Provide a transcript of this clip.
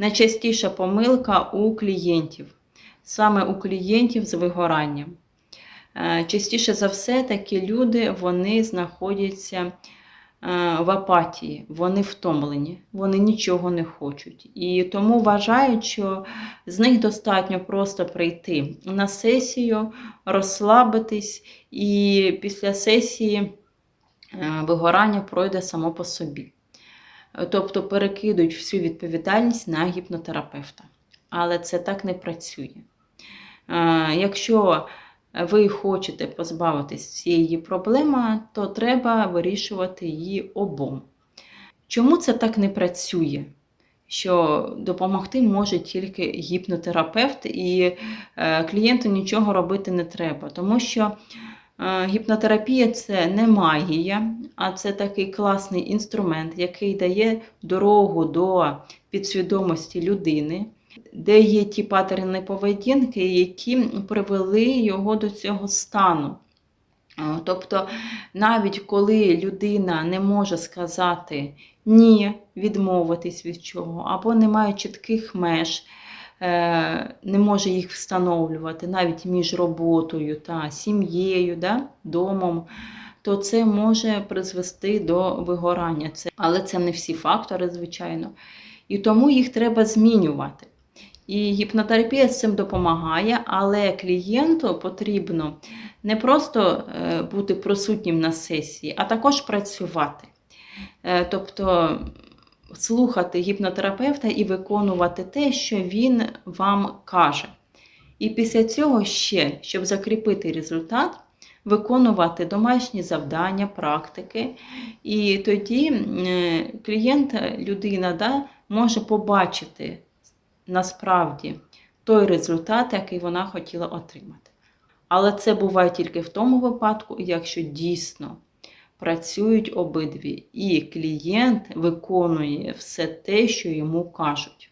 найчастіша помилка у клієнтів, саме у клієнтів з вигоранням. Е, Частіше за все, такі люди вони знаходяться е, в апатії, вони втомлені, вони нічого не хочуть. І тому вважають, що з них достатньо просто прийти на сесію, розслабитись, і після сесії е, вигорання пройде само по собі. Е, Тобто перекидують всю відповідальність на гіпнотерапевта. Але це так не працює. Е, Якщо ви хочете позбавитись цієї проблеми, то треба вирішувати її обом. Чому це так не працює? Що допомогти може тільки гіпнотерапевт, і е, клієнту нічого робити не треба, тому що гіпнотерапія це не магія, а це такий класний інструмент, який дає дорогу до підсвідомості людини, де є ті патерни поведінки, які привели його до цього стану. Тобто, навіть коли людина не може сказати ні, відмовитись від чого, або не має чітких меж, не може їх встановлювати навіть між роботою та сім'єю, да, домом, то це може призвести до вигорання. Це, але це не всі фактори, звичайно. І тому їх треба змінювати. І гіпнотерапія з цим допомагає, але клієнту потрібно не просто е, бути присутнім на сесії, а також працювати. Е, Тобто слухати гіпнотерапевта і виконувати те, що він вам каже. І після цього ще, щоб закріпити результат, виконувати домашні завдання, практики. І тоді е, клієнт, людина да, може побачити насправді той результат, який вона хотіла отримати. Але це буває тільки в тому випадку, якщо дійсно працюють обидві, і клієнт виконує все те, що йому кажуть.